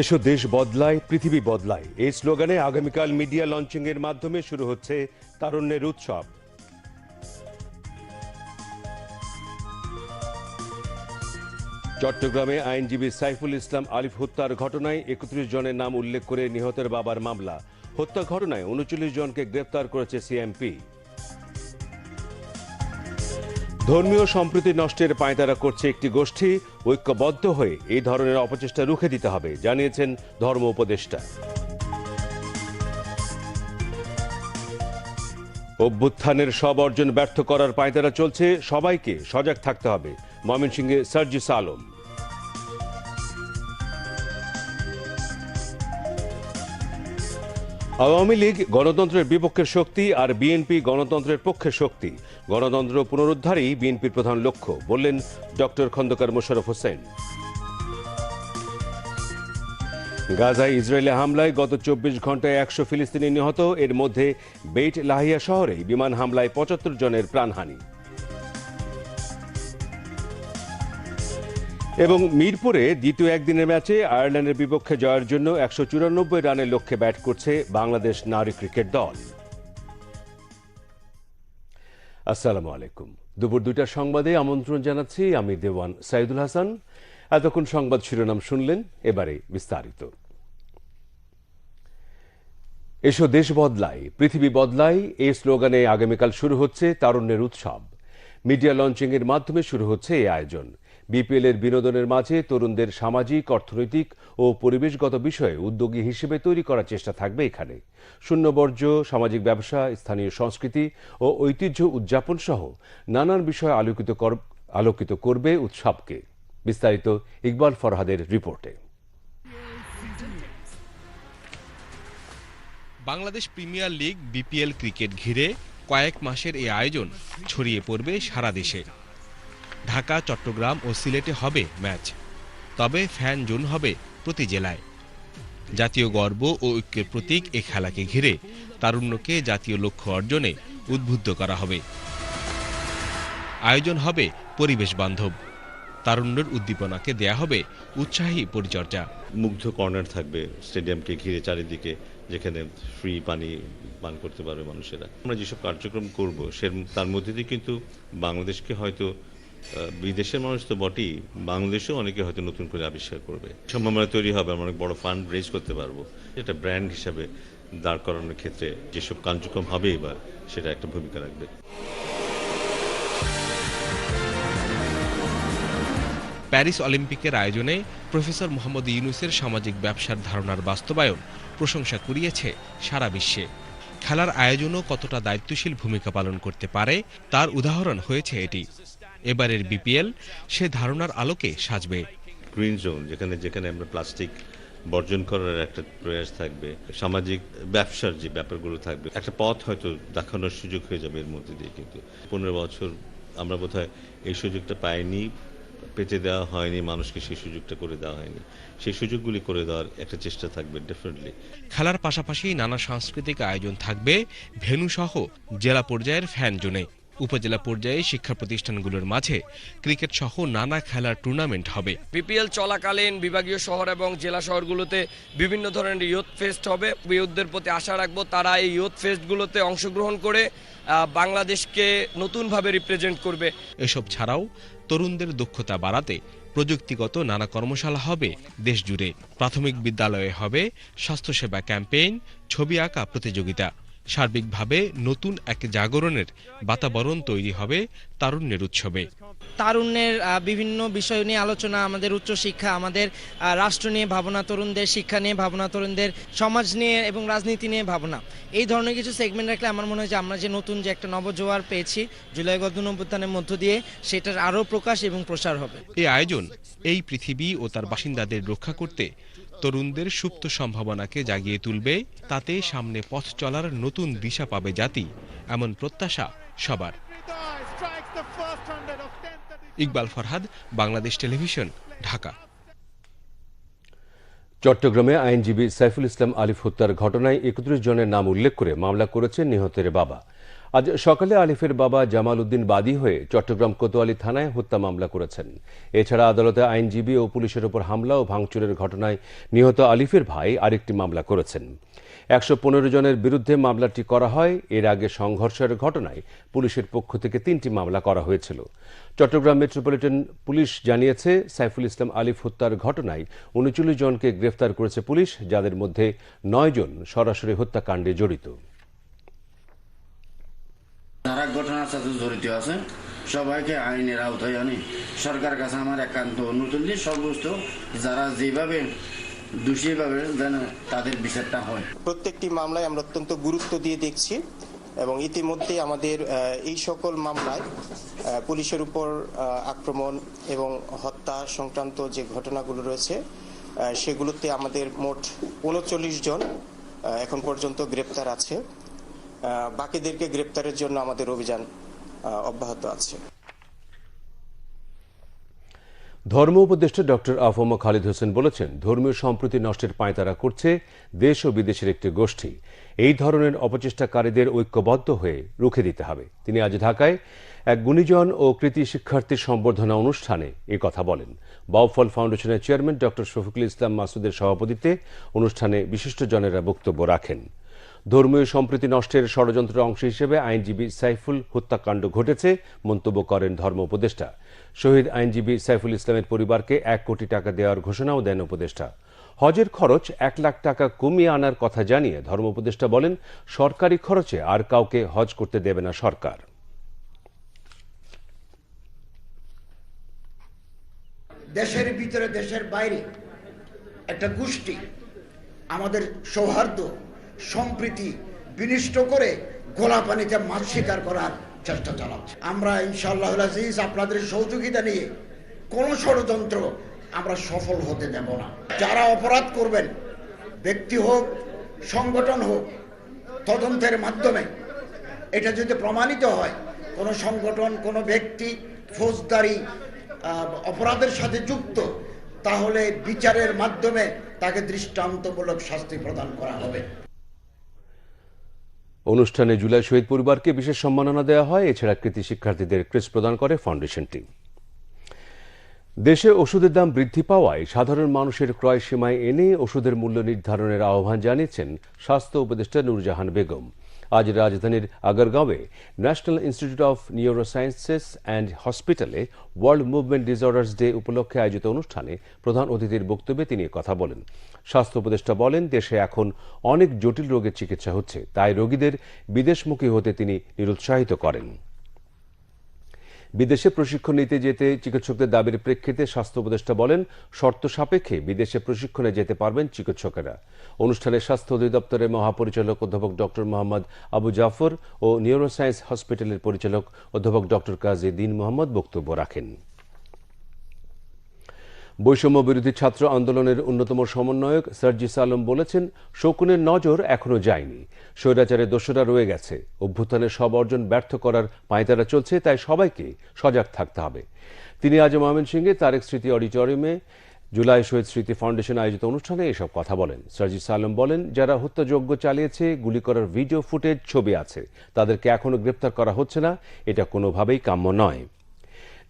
এসো দেশ বদলায়, পৃথিবী বদলায়। এই স্লোগানে আগামীকাল মিডিয়া লঞ্চিং এর মাধ্যমে শুরু হচ্ছে তারুণ্যের উৎসব। চট্টগ্রামে আইনজীবী সাইফুল ইসলাম আলিফ হত্যার ঘটনায় একত্রিশ জনের নাম উল্লেখ করে নিহতের বাবার মামলা। হত্যা ঘটনায় উনচল্লিশ জনকে গ্রেপ্তার করেছে সিএমপি। ধর্মীয় সম্প্রীতি নষ্টের পায়তারা করছে একটি গোষ্ঠী, ঐক্যবদ্ধ হয়ে এই ধরনের অপচেষ্টা রুখে দিতে হবে, জানিয়েছেন ধর্ম উপদেষ্টা। অভ্যুত্থানের সব অর্জন ব্যর্থ করার পায়তারা চলছে, সবাইকে সজাগ থাকতে হবে। ময়মনসিংহে সার্জিস আলম। আওয়ামী লীগ গণতন্ত্রের বিপক্ষের শক্তি আর বিএনপি গণতন্ত্রের পক্ষের শক্তি। গণতন্ত্র পুনরুদ্ধারই বিএনপির প্রধান লক্ষ্য, বললেন ডক্টর খন্দকার মোশাররফ হোসেন। গাজায় ইসরায়েলি হামলায় গত চব্বিশ ঘন্টায় একশো ফিলিস্তিনি নিহত, এর মধ্যে বেইট লাহিয়া শহরে বিমান হামলায় পঁচাত্তর জনের প্রাণহানি। এবং মিরপুরে দ্বিতীয় একদিনের ম্যাচে আয়ারল্যান্ডের বিপক্ষে জয়ের জন্য একশো চুরানব্বই রানের লক্ষ্যে ব্যাট করছে বাংলাদেশ নারী ক্রিকেট দল। আসসালামু আলাইকুম। দুপুর দুইটার সংবাদে আমন্ত্রণ জানাচ্ছি আমি দেওয়ান সাইদুল হাসান। এতক্ষণ সংবাদ শিরোনাম শুনলেন, এবারে বিস্তারিত। এসো দেশ বদলায়, পৃথিবী বদলায় এই স্লোগানে আগামীকাল শুরু হচ্ছে তারুণ্যের উৎসব। মিডিয়া লঞ্চিং এর মাধ্যমে শুরু হচ্ছে এই আয়োজন। বিপিএল এর বিনোদনের মাঝে তরুণদের সামাজিক, অর্থনৈতিক ও পরিবেশগত বিষয়ে উদ্যোগী হিসেবে তৈরি করার চেষ্টা থাকবে এখানে। শূন্য বর্জ্য সামাজিক ব্যবসা, স্থানীয় সংস্কৃতি ও ঐতিহ্য উদযাপন সহ নানান বিষয় আলোকিত আলোকিত করবে উৎসবকে। বিস্তারিত ইকবাল ফরহাদের রিপোর্টে। Bangladesh premier league BPL cricket ঘিরে কয়েক মাসের এই আয়োজন ছড়িয়ে পড়বে সারা দেশে। ঢাকা, চট্টগ্রাম ও সিলেটে হবে ম্যাচ। তবে ফ্যান জোন হবে প্রতি জেলায়। জাতীয় গর্ব ও ঐক্যের প্রতীক এ খেলাকে ঘিরে তারুণ্যকে জাতীয় লক্ষ্য অর্জনে উদ্বুদ্ধ করা হবে। আয়োজন হবে পরিবেশ বান্ধব। তারুণ্যের উদ্দীপনাকে দেয়া হবে উৎসাহী পরিচর্যা। মুগ্ধ কর্নার থাকবে স্টেডিয়ামকে ঘিরে চারিদিকে, যেখানে ফ্রি পানি পান করতে পারবে মানুষেরা। আমরা যেসব কার্যক্রম করব সে তার মধ্যে দিয়ে কিন্তু বাংলাদেশকে হয়তো বিদেশের মানুষ তো বটেই, বাংলাদেশেও অনেকে হয়তো নতুন করে আবিষ্কার করবে। সম্ভাবনা তৈরি হবে, আমরা অনেক বড় ফান্ড রেজ করতে পারব। এটা ব্র্যান্ড হিসাবে দাঁড় করানোর ক্ষেত্রে যেসব কার্যক্রম হবে এবার, সেটা একটা ভূমিকা রাখবে। প্যারিস অলিম্পিকের আয়োজনে প্রফেসর মোহাম্মদ ইউনুসের সামাজিক ব্যবসার ধারণার বাস্তবায়ন প্রশংসা কুড়িয়েছে সারা বিশ্বে। খেলার আয়োজনও কতটা দায়িত্বশীল ভূমিকা পালন করতে পারে, তার উদাহরণ হয়েছে এটি। এবারের বিপিএল সে ধারণার আলোকে সাজবে। গ্রিন জোন যেখানে যেখানে আমরা প্লাস্টিক বর্জন করার একটা প্রয়াস থাকবে সামাজিক ব্যবসার যে ব্যাপারগুলো থাকবে একটা পথ হয়তো দেখানোর সুযোগ হয়ে যাবে এর মধ্যে দিয়ে কিন্তু। পনেরো বছর আমরা বোধহয় এই সুযোগটা পাইনি পেতে দেওয়া হয়নি মানুষকে সেই সুযোগটা করে দেওয়া হয়নি। সেই সুযোগগুলি করে দেওয়ার একটা চেষ্টা থাকবে ডেফিনেটলি খেলার পাশাপাশি নানা সাংস্কৃতিক আয়োজন থাকবে ভেন্যু সহ জেলা পর্যায়ের ফ্যান জোনে উপজেলা পর্যায়ে শিক্ষা প্রতিষ্ঠানগুলোর মাঝে ক্রিকেট সহ নানা খেলার টুর্নামেন্ট হবে। বিপিএল চলাকালীন বিভাগীয় শহর এবং জেলা শহরগুলোতে বিভিন্ন ধরনের ইয়ুথ ফেস্ট হবে। ইয়ুথদের প্রতি আশা রাখব তারা এই ইয়ুথ ফেস্টগুলোতে অংশগ্রহণ করে বাংলাদেশকে নতুনভাবে রিপ্রেজেন্ট করবে। এসব ছাড়াও তরুণদের দক্ষতা বাড়াতে প্রযুক্তিগত নানা কর্মশালা হবে দেশ জুড়ে প্রাথমিক বিদ্যালয়ে হবে স্বাস্থ্যসেবা ক্যাম্পেইন ছবি আঁকা প্রতিযোগিতা। সার্বিকভাবে নতুন এক জাগরণের বাতাবরণ তৈরি হবে তারুণ্যের উৎসবে। তারুণ্যের বিভিন্ন বিষয় নিয়ে আলোচনা আমাদের উচ্চশিক্ষা আমাদের রাষ্ট্র নিয়ে ভাবনা তরুণদের শিক্ষা নিয়ে ভাবনা তরুণদের সমাজ নিয়ে এবং রাজনীতি নিয়ে ভাবনা। এই ধরনের কিছু সেগমেন্ট রাখলে আমার মনে হয় যে আমরা যে নতুন যে একটা নবজোয়ার পেয়েছি জুলাই গদ্দন অভ্যুত্থানের মধ্য দিয়ে সেটার আরও প্রকাশ এবং প্রসার হবে। এই আয়োজন এই পৃথিবী ও তার বাসিন্দাদের রক্ষা করতে তরুণদের সুপ্ত সম্ভাবনাকে জাগিয়ে তুলবে, তাতে সামনে পথ চলার নতুন দিশা পাবে জাতি, এমন প্রত্যাশা সবার। ইকবাল ফরহাদ, বাংলাদেশ টেলিভিশন, ঢাকা। চট্টগ্রামে আইনজীবী সাইফুল ইসলাম আলিফ হত্যার ঘটনায় একত্রিশ জনের নাম উল্লেখ করে মামলা করেছেন নিহতের বাবা। আজ সকালে আলিফের বাবা জামাল উদ্দিন বাদী হয়ে চট্টগ্রাম কোতোয়ালি থানায় হত্যা মামলা করেছেন। এছাড়া আদালতে আইনজীবী ও পুলিশের উপর হামলা ও ভাঙচুরের ঘটনায় নিহত আলিফের ভাই আরেকটি মামলা করেছেন। একশো পনেরো জনের বিরুদ্ধে মামলাটি করা হয়। এর আগে সংঘর্ষের ঘটনায় পুলিশের পক্ষ থেকে তিনটি মামলা করা হয়েছিল। চট্টগ্রাম মেট্রোপলিটন পুলিশ জানিয়েছে, সাইফুল ইসলাম আলিফ হত্যার ঘটনায় উনচল্লিশ জনকে গ্রেফতার করেছে পুলিশ, যাদের মধ্যে নয় জন সরাসরি হত্যাকাণ্ডে জড়িত। যারা ঘটনার সাথে জড়িত আছে। সবাইকে আইনের আওতায় আনি। সরকার কাছে আমার একান্ত অনুরোধ যে সর্বোচ্চ যারা যেভাবে দোষীভাবে যেন তাদের বিচারটা হয়। প্রত্যেকটি মামলায় আমরা অত্যন্ত গুরুত্ব দিয়ে দেখছি এবং ইতিমধ্যে আমাদের এই সকল মামলায় পুলিশের উপর আক্রমণ এবং হত্যা সংক্রান্ত যে ঘটনাগুলো রয়েছে সেগুলোতে আমাদের মোট উনচল্লিশ জন এখন পর্যন্ত গ্রেপ্তার আছে। বাকিদেরকে গ্রেপ্তারের জন্য আমাদের অভিযান অব্যাহত আছে। ধর্ম উপদেষ্টা ডক্টর আফম খালিদ হোসেন বলেছেন, ধর্মীয় সম্প্রীতি নষ্টের পাঁয়তারা করছে দেশ ও বিদেশের একটি গোষ্ঠী। এই ধরনের অপচেষ্টাকারীদের ঐক্যবদ্ধ হয়ে রুখে দিতে হবে। তিনি আজ ঢাকায় এক গুণীজন ও কৃতি শিক্ষার্থীর সম্বর্ধনা অনুষ্ঠানে এ কথা বলেন। বাউফল ফাউন্ডেশনের চেয়ারম্যান ডক্টর শফিকুল ইসলাম মাসুদের সভাপতিত্বে অনুষ্ঠানে বিশিষ্টজনেরা বক্তব্য রাখেন। ধর্মীয় সম্প্রীতি নষ্টের ষড়যন্ত্রের অংশ হিসেবে আইনজীবী সাইফুল হত্যাকাণ্ড ঘটেছে, মন্তব্য করেন ধর্ম উপদেষ্টা। শহীদ আইনজীবী সাইফুল ইসলামের পরিবারকে এক কোটি টাকা দেওয়ার ঘোষণাও দেন উপদেষ্টা। হজের খরচ এক লাখ টাকা কমিয়ে আনার কথা জানিয়ে ধর্ম উপদেষ্টা বলেন, সরকারি খরচে আর কাউকে হজ করতে দেবে না সরকার। দেশের ভিতরে দেশের বাইরে একটা গোষ্ঠী, আমাদের সৌহার্দ্য সম্প্রীতি বিনিষ্ট করে গোলা পানিতে মাছ শিকার করার চেষ্টা চালাচ্ছে। আমরা ইনশাআল্লাহ আজিজ আপনাদের সহযোগিতা নিয়ে কোন ষড়যন্ত্র আমরা সফল হতে দেব না। যারা অপরাধ করবেন, ব্যক্তি হোক, সংগঠন হোক, তদন্তের মাধ্যমে এটা যদি প্রমাণিত হয়, কোনো সংগঠন, কোনো ব্যক্তি ফৌজদারি অপরাধের সাথে যুক্ত, তাহলে বিচারের মাধ্যমে তাকে দৃষ্টান্তমূলক শাস্তি প্রদান করা হবে। অনুষ্ঠানে জুলাই শহীদ পরিবারকে বিশেষ সম্মাননা দেওয়া হয়। এছাড়া কৃতি শিক্ষার্থীদের ক্রেস প্রদান করে ফাউন্ডেশনটি দেশে ওষুধের দাম বৃদ্ধি পাওয়ায় সাধারণ মানুষের ক্রয় সীমায় এনে ওষুধের মূল্য নির্ধারণের আহ্বান জানিয়েছেন স্বাস্থ্য উপদেষ্টা নূরজাহান বেগম। আজ রাজধানীর আগারগাঁওয়ে national institute of neurosciences and হসপিটালে ওয়ার্ল্ড মুভমেন্ট ডিসঅর্ডার্স ডে উপলক্ষে আয়োজিত অনুষ্ঠানে প্রধান অতিথির বক্তব্যে তিনি কথা বলেন। স্বাস্থ্য উপদেষ্টা বলেন, দেশে এখন অনেক জটিল রোগের চিকিৎসা হচ্ছে, তাই রোগীদের বিদেশমুখী হতে তিনি নিরুৎসাহিত করেন। বিদেশে প্রশিক্ষণ নিতে যেতে চিকিৎসকদের দাবির প্রেক্ষিতে স্বাস্থ্য উপদেষ্টা বলেন, শর্ত সাপেক্ষে বিদেশে প্রশিক্ষণে যেতে পারবেন চিকিৎসকেরা। অনুষ্ঠানে স্বাস্থ্য অধিদপ্তরের মহাপরিচালক অধ্যাপক ডক্টর মোহাম্মদ আবু জাফর ও নিউরোসায়েন্স হসপিটালের পরিচালক অধ্যাপক ডক্টর কাজী দিন মোহাম্মদ বক্তব্য রাখেন। বৈষম্য বিরোধী ছাত্র আন্দোলনের অন্যতম সমন্বয়ক সার্জিস আলম বলেছেন, শকুনের নজর এখনও যায়নি। স্বৈরাচারের দোষরা রয়ে গেছে। অভ্যুত্থানের সব অর্জন ব্যর্থ করার পাঁয়তারা চলছে, তাই সবাইকে সজাগ থাকতে হবে। তিনি আজ ময়মনসিংহে তারেক স্মৃতি অডিটোরিয়ামে জুলাই শহীদ স্মৃতি ফাউন্ডেশন আয়োজিত অনুষ্ঠানে এসব কথা বলেন। সার্জিস আলম বলেন, যারা হত্যাযজ্ঞ চালিয়েছে, গুলি করার ভিডিও ফুটেজ ছবি আছে। তাদেরকে এখনও গ্রেপ্তার করা হচ্ছে না। এটা কোনোভাবেই কাম্য নয়।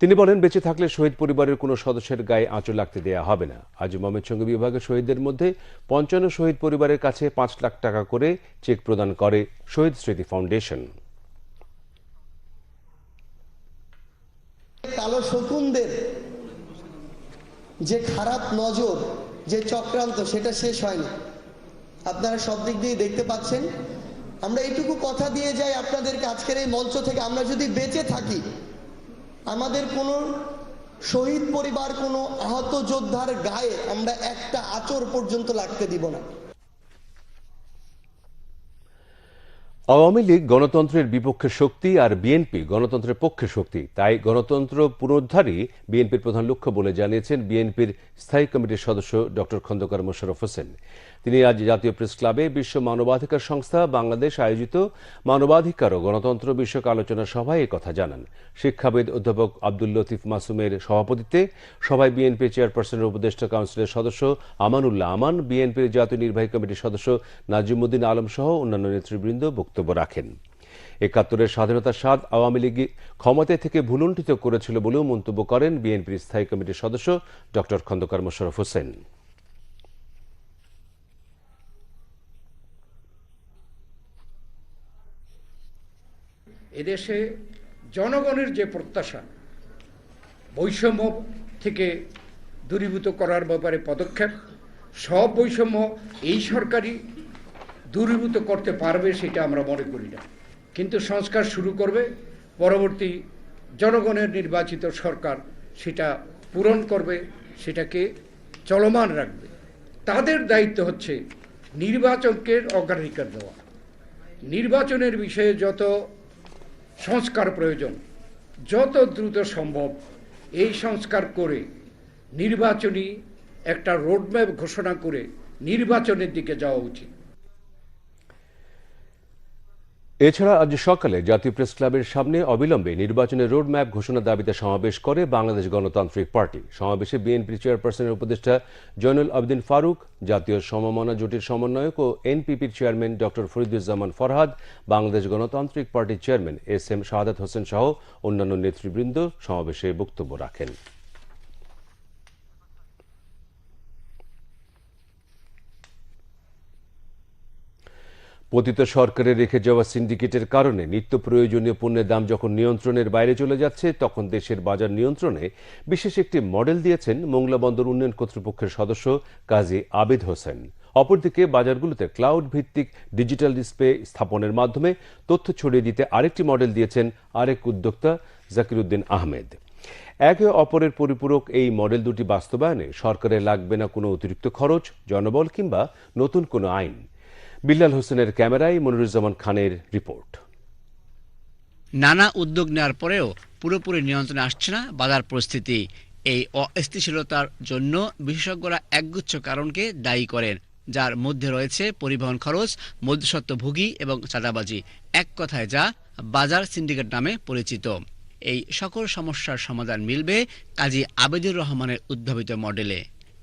তিনি বলেন, বেঁচে থাকলে শহীদ পরিবারের কোনো সদস্যের গায়ে আঁচল লাগতে দেয়া হবে না। আজ ময়মনসিংহ বিভাগের শহীদদের মধ্যে পঞ্চান্ন শহীদ পরিবারের কাছে পাঁচ লাখ টাকা করে চেক প্রদান করে শহীদ স্মৃতি ফাউন্ডেশন। কালো শকুনদের যে খারাপ নজর, যে চক্রান্ত, সেটা শেষ হয়নি। আপনারা সব দিক দিয়ে দেখতে পাচ্ছেন। আমরা এইটুকু কথা দিয়ে যাই আপনাদেরকে আজকের এই মঞ্চ থেকে। আমরা যদি বেঁচে থাকি আমাদের কোনো শহীদ পরিবার, কোনো আহত যোদ্ধার গায়ে আমরা একটা আচর পর্যন্ত লাগতে দিব না। আওয়ামী লীগ গণতন্ত্রের বিপক্ষে শক্তি আর বিএনপি গণতন্ত্রের পক্ষে শক্তি। তাই গণতন্ত্র পুনরুদ্ধারই বিএনপির প্রধান লক্ষ্য বলে জানিয়েছেন বিএনপির স্থায়ী কমিটির সদস্য ডক্টর খন্দকার মোশাররফ হোসেন। তিনি আজ জাতীয় প্রেস ক্লাবে বিশ্ব মানবাধিকার সংস্থা বাংলাদেশ আয়োজিত মানবাধিকার ও গণতন্ত্র বিষয়ক আলোচনা সভায় কথা জানান। শিক্ষাবিদ অধ্যাপক আব্দুল লতিফ মাসুমের সভাপতিত্বে সভায় বিএনপি চেয়ারপারসনের উপদেষ্টা কাউন্সিলের সদস্য আমানুল্লাহ আমান, বিএনপির জাতীয় নির্বাহী কমিটির সদস্য নাজিমুদ্দিন আলম সহ অন্যান্য নেতৃবৃন্দ বক্তব্য রাখেন। একাত্তরের স্বাধীনতার স্বাদ আওয়ামী লীগ ক্ষমতায় থেকে ভুলুণ্ঠিত করেছিল বলেও মন্তব্য করেন বিএনপির স্থায়ী কমিটির সদস্য ডক্টর খন্দকার মোশাররফ হোসেন। এদেশে জনগণের যে প্রত্যাশা, বৈষম্য থেকে দূরীভূত করার ব্যাপারে পদক্ষেপ, সব বৈষম্য এই সরকারই দূরীভূত করতে পারবে সেটা আমরা মনে করি না। কিন্তু সংস্কার শুরু করবে, পরবর্তী জনগণের নির্বাচিত সরকার সেটা পূরণ করবে, সেটাকে চলমান রাখবে। তাদের দায়িত্ব হচ্ছে নির্বাচনকে অগ্রাধিকার দেওয়া। নির্বাচনের বিষয়ে যত সংস্কার প্রয়োজন। যত দ্রুত সম্ভব এই সংস্কার করে নির্বাচনী একটা রোডম্যাপ ঘোষণা করে নির্বাচনের দিকে যাওয়া উচিত। এছাড়া আজ সকালে জাতীয় প্রেস ক্লাবের সামনে অবিলম্বে নির্বাচনের রোডম্যাপ ঘোষণার দাবিতে সমাবেশ করে বাংলাদেশ গণতান্ত্রিক পার্টি। সমাবেশে বিএনপি চেয়ারপারসনের উপদেষ্টা জয়নুল আবদিন ফারুক, জাতীয় সমমনা জোটের সমন্বয়ক ও এনপিপির চেয়ারম্যান ডক্টর ফরিদুজ্জামান ফরহাদ, বাংলাদেশ গণতান্ত্রিক পার্টির chairman S M Shahadat Hossain সহ অন্যান্য নেতৃবৃন্দ সমাবেশে বক্তব্য রাখেন। পতিত সরকারের রেখে যাওয়া সিন্ডিকেটের কারণে নিত্য প্রয়োজনীয় পণ্যের দাম যখন নিয়ন্ত্রণের বাইরে চলে যাচ্ছে, তখন দেশের বাজার নিয়ন্ত্রণে বিশেষ একটি মডেল দিয়েছেন মোংলা বন্দর উন্নয়ন কর্তৃপক্ষের সদস্য কাজী আবিদ হোসেন। অপরদিকে বাজারগুলোতে ক্লাউড ভিত্তিক ডিজিটাল ডিসপ্লে স্থাপনের মাধ্যমে তথ্য ছড়িয়ে দিতে আরেকটি মডেল দিয়েছেন আরেক উদ্যোক্তা জাকিরুদ্দিন আহমেদ। একে অপরের পরিপূরক এই মডেল দুটি বাস্তবায়নে সরকারের লাগবে না কোনো অতিরিক্ত খরচ, জনবল কিংবা নতুন কোনো আইন। বিল্লাল হোসেনের ক্যামেরায় মনিরুজ্জামান খানের রিপোর্ট। নানা উদ্যোগ নেওয়ার পরেও পুরোপুরি নিয়ন্ত্রণে আসছে না বাজার পরিস্থিতি। এই অস্থিতিশীলতার জন্য বিশেষজ্ঞরা একগুচ্ছ কারণকে দায়ী করেন, যার মধ্যে রয়েছে পরিবহন খরচ, মধ্যস্বত্বভোগী এবং চাঁদাবাজি। এক কথায় যা বাজার সিন্ডিকেট নামে পরিচিত। এই সকল সমস্যার সমাধান মিলবে কাজী আবেদুর রহমানের উদ্ভাবিত মডেলে।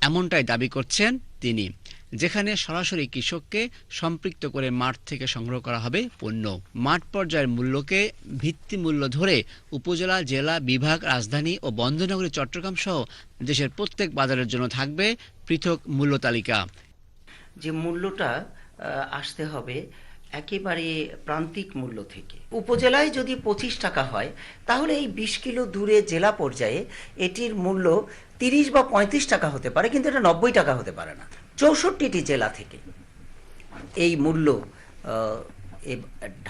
এমনটাই দাবি করছেন তিনি। যেখানে সরাসরি কৃষককে সম্পৃক্ত করে মাঠ থেকে সংগ্রহ করা হবে পণ্য। মাঠ পর্যায়ের মূল্যকে ভিত্তি মূল্য ধরে উপজেলা, জেলা, বিভাগ, রাজধানী ও বন্দরনগরী, চট্টগ্রাম সহ দেশের প্রত্যেক বাজারের জন্য থাকবে পৃথক মূল্য তালিকা। যে মূল্যটা আসতে হবে একেবারে প্রান্তিক মূল্য থেকে। উপজেলায় যদি পঁচিশ টাকা হয়, তাহলে এই বিশ কিলো দূরে জেলা পর্যায়ে এটির মূল্য তিরিশ বা পঁয়ত্রিশ টাকা হতে পারে, কিন্তু এটা নব্বই টাকা হতে পারে না। চৌষট্টিটি জেলা থেকে। এই মূল্য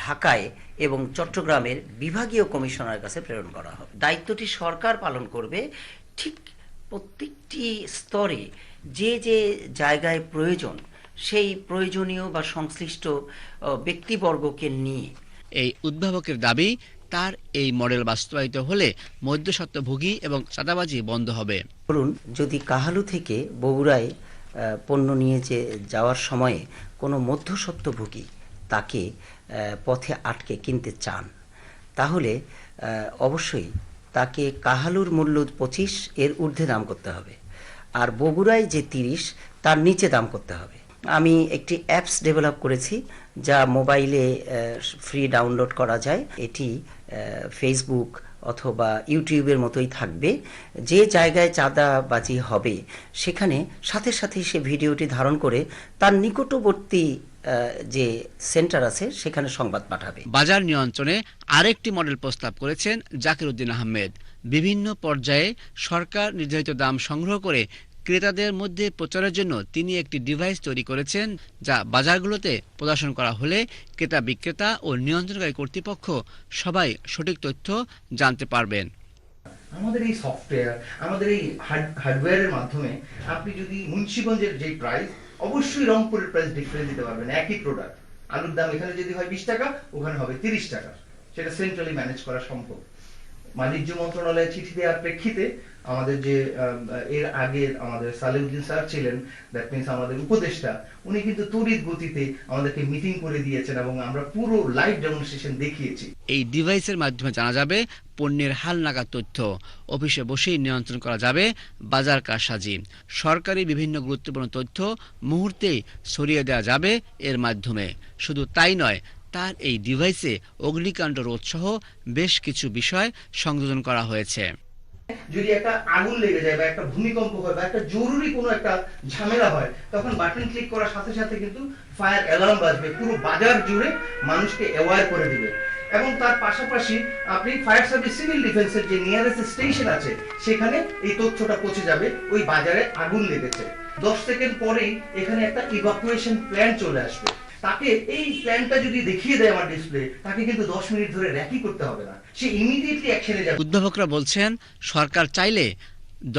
ঢাকায় এবং চট্টগ্রামের বিভাগীয় কমিশনারের কাছে প্রেরণ করা হবে দায়িত্বটি সরকার পালন করবে ঠিক প্রত্যেকটি স্তরে যে যে জায়গায় প্রয়োজন সেই প্রয়োজনীয় বা সংশ্লিষ্ট ব্যক্তিবর্গকে নিয়ে। এই উদ্ভাবকের দাবি তার এই মডেল বাস্তবায়িত হলে মধ্যস্বত্বভোগী এবং চাঁদাবাজি বন্ধ হবে। ধরুন যদি কাহালু থেকে বগুড়ায় পণ্য নিয়ে যে যাওয়ার সময়ে কোনো মধ্যস্বত্বভোগী তাকে পথে আটকে কিনতে চান, তাহলে অবশ্যই তাকে কাহালুর মূল্য পঁচিশ এর ঊর্ধ্বে দাম করতে হবে, আর বগুড়ায় যে তিরিশ তার নিচে দাম করতে হবে। আমি একটি অ্যাপস ডেভেলপ করেছি যা মোবাইলে ফ্রি ডাউনলোড করা যায়। এটি ফেসবুক অথবা ইউটিউবের মতোই থাকবে, যে জায়গায় চাঁদা বাজি হবে, সেখানে সাথে সাথে সে ভিডিওটি ধারণ করে তার নিকটবর্তী যে সেন্টার আছে, সেখানে সংবাদ পাঠাবে। বাজার নিয়ন্ত্রণে আরেকটি মডেল প্রস্তাব করেছেন জাকির উদ্দিন আহমেদ। বিভিন্ন পর্যায়ে সরকার নির্ধারিত দাম সংগ্রহ করে ক্রেতাদের মধ্যে প্রচারের জন্য তিনি একটি ডিভাইস তৈরি করেছেন যা বাজারগুলোতে প্রদর্শন করা হলে ক্রেতা বিক্রেতা ও নিয়ন্ত্রণকারী কর্তৃপক্ষ সবাই সঠিক তথ্য জানতে পারবেন। আমাদের এই সফটওয়্যার আমাদের এই হার্ডওয়্যারের মাধ্যমে আপনি যদি মুন্সিগঞ্জের যে প্রাইস অবশ্যই রংপুরের প্রাইস ডিফারেন্স দিতে পারবেন। একই প্রোডাক্ট আলুর দাম এখানে যদি হয় বিশ টাকা, ওখানে হবে তিরিশ টাকা। সেটা সেন্ট্রালি ম্যানেজ করা সম্ভব। বাণিজ্য মন্ত্রণালয়ে চিঠি দেওয়ার প্রেক্ষিতে আমাদের যে এর আগে আমাদের সালেউদ্দিন স্যার ছিলেন দ্যাট মিনস আমাদের উপদেষ্টা, উনি কিন্তু তড়িৎ গতিতে আমাদেরকে মিটিং করে দিয়েছেন এবং আমরা পুরো লাইভ ডেমনস্ট্রেশন দেখিয়েছি। এই ডিভাইসের মাধ্যমে জানা যাবে পণ্যের হাল নাগাদ তথ্য। অফিসে বসেই নিয়ন্ত্রণ করা যাবে বাজার কারসাজি। সরকারি বিভিন্ন গুরুত্বপূর্ণ তথ্য মুহূর্তেই ছড়িয়ে দেওয়া যাবে এর মাধ্যমে। শুধু তাই নয় তার এই ডিভাইসে অগ্নিকাণ্ড রোধসহ বেশ কিছু বিষয় সংযোজন করা হয়েছে। যদি একটা আগুন লেগে যায় বা একটা ভূমিকম্প হয় বা একটা জরুরি কোনো একটা ঝামেলা হয়, তখন বাটন ক্লিক করার সাথে সাথে কিন্তু ফায়ার অ্যালার্ম বাজবে, পুরো বাজার জুড়ে মানুষকে অ্যাওয়ার করে দিবে। এবং তার পাশাপাশি আপনি ফায়ার সার্ভিস সিভিল ডিফেন্সের যে নিয়ারেস্ট স্টেশন আছে, সেখানে এই তথ্যটা পৌঁছে যাবে, ওই বাজারে আগুন লেগেছে। দশ সেকেন্ড পরেই এখানে একটা ইভাকুয়েশন প্ল্যান চলে আসবে। তাকে এই প্ল্যানটা যদি দেখিয়ে দেয় আমার ডিসপ্লে তাকে কিন্তু দশ মিনিট ধরে র্যাকি করতে হবে না। সে ইমিডিয়েটলি অ্যাকশনে যাবে। উদ্ভাবকরা বলছেন সরকার চাইলে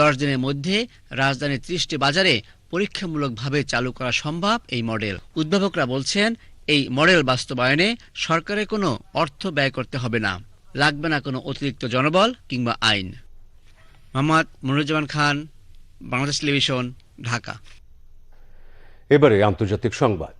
দশ দিনের মধ্যে রাজধানীর ত্রিশটি বাজারে পরীক্ষামূলকভাবে চালু করা সম্ভব এই মডেল উদ্ভাবকরা বলছেন এই মডেল বাস্তবায়নে সরকারের কোনো অর্থ ব্যয় করতে হবে না। লাগবে না কোনো অতিরিক্ত জনবল কিংবা আইন। মোহাম্মদ মনিরুজ্জামান খান বাংলাদেশ টেলিভিশন ঢাকা। এবারে আন্তর্জাতিক সংবাদ।